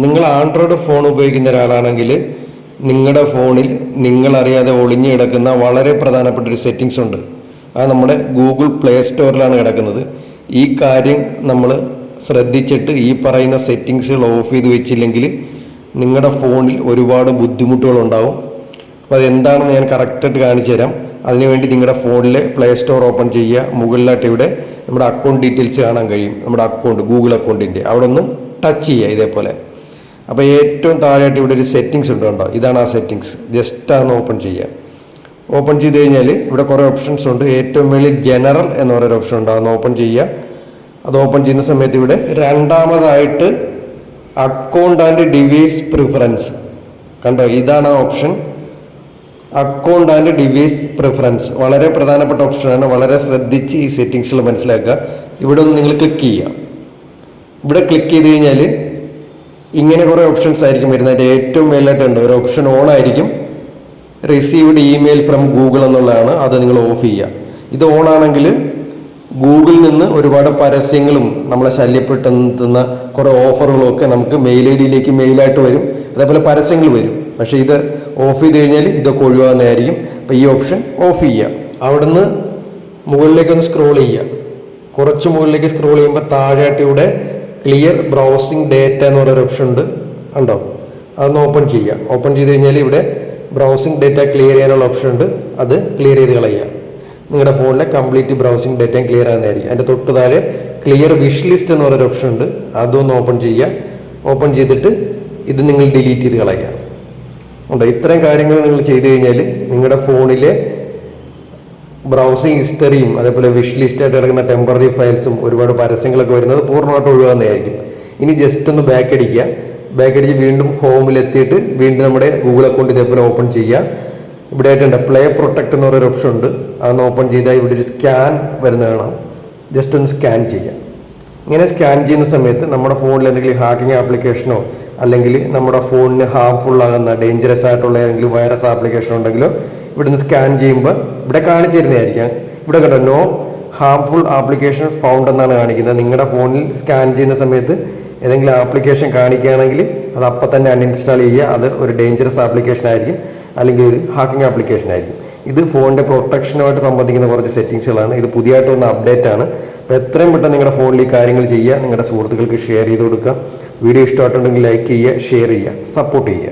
നിങ്ങൾ Android phone ഉപയോഗിക്കുന്ന ഒരാളാണെങ്കിൽ നിങ്ങളുടെ ഫോണിൽ നിങ്ങളറിയാതെ ഒളിഞ്ഞു കിടക്കുന്ന വളരെ പ്രധാനപ്പെട്ട ഒരു സെറ്റിങ്സ് ഉണ്ട്. അത് നമ്മുടെ ഗൂഗിൾ പ്ലേ സ്റ്റോറിലാണ് കിടക്കുന്നത്. ഈ കാര്യം നമ്മൾ ശ്രദ്ധിച്ചിട്ട് ഈ പറയുന്ന സെറ്റിങ്സുകൾ ഓഫ് ചെയ്ത് വെച്ചില്ലെങ്കിൽ നിങ്ങളുടെ ഫോണിൽ ഒരുപാട് ബുദ്ധിമുട്ടുകളുണ്ടാവും അപ്പോൾ അതെന്താണെന്ന് ഞാൻ കറക്റ്റായിട്ട് കാണിച്ചു തരാം. അതിനുവേണ്ടി നിങ്ങളുടെ ഫോണിലെ പ്ലേ സ്റ്റോർ ഓപ്പൺ ചെയ്യുക. മുകളിലായിട്ട് ഇവിടെ നമ്മുടെ അക്കൗണ്ട് ഡീറ്റെയിൽസ് കാണാൻ കഴിയും. നമ്മുടെ അക്കൗണ്ട് ഗൂഗിൾ അക്കൗണ്ടിന്റെ അവിടെ ഒന്ന് ടച്ച് ചെയ്യുക ഇതേപോലെ. അപ്പോൾ ഏറ്റവും താഴെയായിട്ട് ഇവിടെ ഒരു സെറ്റിങ്സ് ഉണ്ട് കണ്ടോ? ഇതാണ് ആ സെറ്റിങ്സ് ജസ്റ്റ് അതൊന്ന് ഓപ്പൺ ചെയ്യുക ഓപ്പൺ ചെയ്ത് കഴിഞ്ഞാൽ ഇവിടെ കുറേ ഓപ്ഷൻസ് ഉണ്ട്. ഏറ്റവും വലിയ ജനറൽ എന്ന് പറയുന്ന ഓപ്ഷൻ ഉണ്ട്. അതൊന്ന് ഓപ്പൺ ചെയ്യുക അത് ഓപ്പൺ ചെയ്യുന്ന സമയത്ത് ഇവിടെ രണ്ടാമതായിട്ട് അക്കൗണ്ട് ആൻഡ് ഡിവൈസ് പ്രിഫറൻസ് കണ്ടോ? ഇതാണ് ആ option account and device preference വളരെ പ്രധാനപ്പെട്ട ഓപ്ഷനാണ് വളരെ ശ്രദ്ധിച്ച് ഈ സെറ്റിങ്സുകൾ മനസ്സിലാക്കുക. ഇവിടെ ഒന്ന് നിങ്ങൾ ക്ലിക്ക് ചെയ്യുക ഇവിടെ ക്ലിക്ക് ചെയ്ത് കഴിഞ്ഞാൽ ഇങ്ങനെ കുറേ ഓപ്ഷൻസ് ആയിരിക്കും വരുന്നത്. അതിന്റെ ഏറ്റവും മേലായിട്ടുണ്ട് ഒരു ഓപ്ഷൻ ഓൺ ആയിരിക്കും. റിസീവ്ഡ് ഇമെയിൽ ഫ്രം ഗൂഗിൾ എന്നുള്ളതാണ്. അത് നിങ്ങൾ ഓഫ് ചെയ്യുക. ഇത് ഓൺ ആണെങ്കിൽ ഗൂഗിളിൽ നിന്ന് ഒരുപാട് പരസ്യങ്ങളും നമ്മളെ ശല്യപ്പെടുത്തുന്ന കുറേ ഓഫറുകളും ഒക്കെ നമുക്ക് മെയിൽ ഐ ഡിയിലേക്ക് മെയിലായിട്ട് വരും. അതേപോലെ പരസ്യങ്ങൾ വരും. പക്ഷേ ഇത് ഓഫ് ചെയ്ത് കഴിഞ്ഞാൽ ഇതൊക്കെ ഒഴിവാകുന്നതായിരിക്കും അപ്പോൾ ഈ ഓപ്ഷൻ ഓഫ് ചെയ്യുക. അവിടുന്ന് മുകളിലേക്ക് ഒന്ന് സ്ക്രോൾ ചെയ്യുക. കുറച്ച് മുകളിലേക്ക് സ്ക്രോൾ ചെയ്യുമ്പോൾ താഴെയായിട്ട് ഇവിടെ ക്ലിയർ ബ്രൗസിങ് ഡേറ്റ എന്ന് പറയുന്ന ഓപ്ഷൻ ഉണ്ട്. ഉണ്ടോ അതൊന്ന് ഓപ്പൺ ചെയ്യുക. ഓപ്പൺ ചെയ്ത് കഴിഞ്ഞാൽ ഇവിടെ ബ്രൗസിങ് ഡേറ്റ ക്ലിയർ ചെയ്യാനുള്ള ഓപ്ഷൻ ഉണ്ട്. അത് ക്ലിയർ ചെയ്ത് കളയുക. നിങ്ങളുടെ ഫോണിലെ കംപ്ലീറ്റ് ബ്രൗസിങ് ഡേറ്റയും ക്ലിയർ ആകുന്നതായിരിക്കും. അതിന്റെ തൊട്ട് താഴെ ക്ലിയർ വിഷ് ലിസ്റ്റ് എന്ന് പറയുന്ന ഓപ്ഷൻ ഉണ്ട്. അതൊന്ന് ഓപ്പൺ ചെയ്യുക. ഓപ്പൺ ചെയ്തിട്ട് ഇത് നിങ്ങൾ ഡിലീറ്റ് ചെയ്ത് കളയുക. ഉണ്ട് ഇത്രയും കാര്യങ്ങൾ നിങ്ങൾ ചെയ്തു കഴിഞ്ഞാൽ നിങ്ങളുടെ ഫോണിലെ ബ്രൗസിംഗ് ഹിസ്റ്ററിയും അതേപോലെ വിഷ് ലിസ്റ്റായിട്ട് കിടക്കുന്ന ടെമ്പററി ഫയൽസും ഒരുപാട് പരസ്യങ്ങളൊക്കെ വരുന്നത് പൂർണമായിട്ട് ഒഴിവാകുന്നതായിരിക്കും. ഇനി ജസ്റ്റ് ഒന്ന് ബാക്ക് അടിക്കുക. ബാക്ക് അടിച്ച് വീണ്ടും ഹോമിലെത്തിയിട്ട് വീണ്ടും നമ്മുടെ ഗൂഗിൾ അക്കൗണ്ട് ഇതേപോലെ ഓപ്പൺ ചെയ്യുക. ഇവിടെ ആയിട്ടുണ്ട് പ്ലേ പ്രൊട്ടക്ട് എന്ന് പറയുന്ന ഓപ്ഷൻ ഉണ്ട്. അതൊന്ന് ഓപ്പൺ ചെയ്താൽ ഇവിടെ ഒരു സ്കാൻ വരുന്ന കാണാം. ജസ്റ്റ് ഒന്ന് സ്കാൻ ചെയ്യുക. ഇങ്ങനെ സ്കാൻ ചെയ്യുന്ന സമയത്ത് നമ്മുടെ ഫോണിൽ എന്തെങ്കിലും ഹാക്കിംഗ് ആപ്ലിക്കേഷനോ അല്ലെങ്കിൽ നമ്മുടെ ഫോണിന് ഹാർംഫുൾ ആകുന്ന ഡേഞ്ചറസ് ആയിട്ടുള്ള ഏതെങ്കിലും വൈറസ് ആപ്ലിക്കേഷൻ ഉണ്ടെങ്കിലോ ഇവിടുന്ന് സ്കാൻ ചെയ്യുമ്പോൾ ഇവിടെ കാണിച്ചു തരുന്നതായിരിക്കാം ഇവിടെ കണ്ടോ നോ ഹാംഫുൾ ആപ്ലിക്കേഷൻ ഫൗണ്ട് എന്നാണ് കാണിക്കുന്നത്. നിങ്ങളുടെ ഫോണിൽ സ്കാൻ ചെയ്യുന്ന സമയത്ത് ഏതെങ്കിലും ആപ്ലിക്കേഷൻ കാണിക്കുകയാണെങ്കിൽ അത് അപ്പം തന്നെ അൺഇൻസ്റ്റാൾ ചെയ്യുക. അത് ഒരു ഡേഞ്ചറസ് ആപ്ലിക്കേഷൻ ആയിരിക്കും. അല്ലെങ്കിൽ ഒരു ഹാക്കിംഗ് ആപ്ലിക്കേഷൻ ആയിരിക്കും. ഇത് ഫോണിന്റെ പ്രൊട്ടക്ഷനുമായിട്ട് സംബന്ധിക്കുന്ന കുറച്ച് സെറ്റിങ്സുകളാണ് ഇത് പുതിയതായിട്ട് വന്ന അപ്ഡേറ്റ് ആണ്. അപ്പോൾ എത്രയും പെട്ടെന്ന് നിങ്ങളുടെ ഫോണിൽ ഈ കാര്യങ്ങൾ ചെയ്യുക. നിങ്ങളുടെ സുഹൃത്തുക്കൾക്ക് ഷെയർ ചെയ്ത് കൊടുക്കുക. വീഡിയോ ഇഷ്ടമായിട്ടുണ്ടെങ്കിൽ ലൈക്ക് ചെയ്യുക ഷെയർ ചെയ്യുക സപ്പോർട്ട് ചെയ്യുക.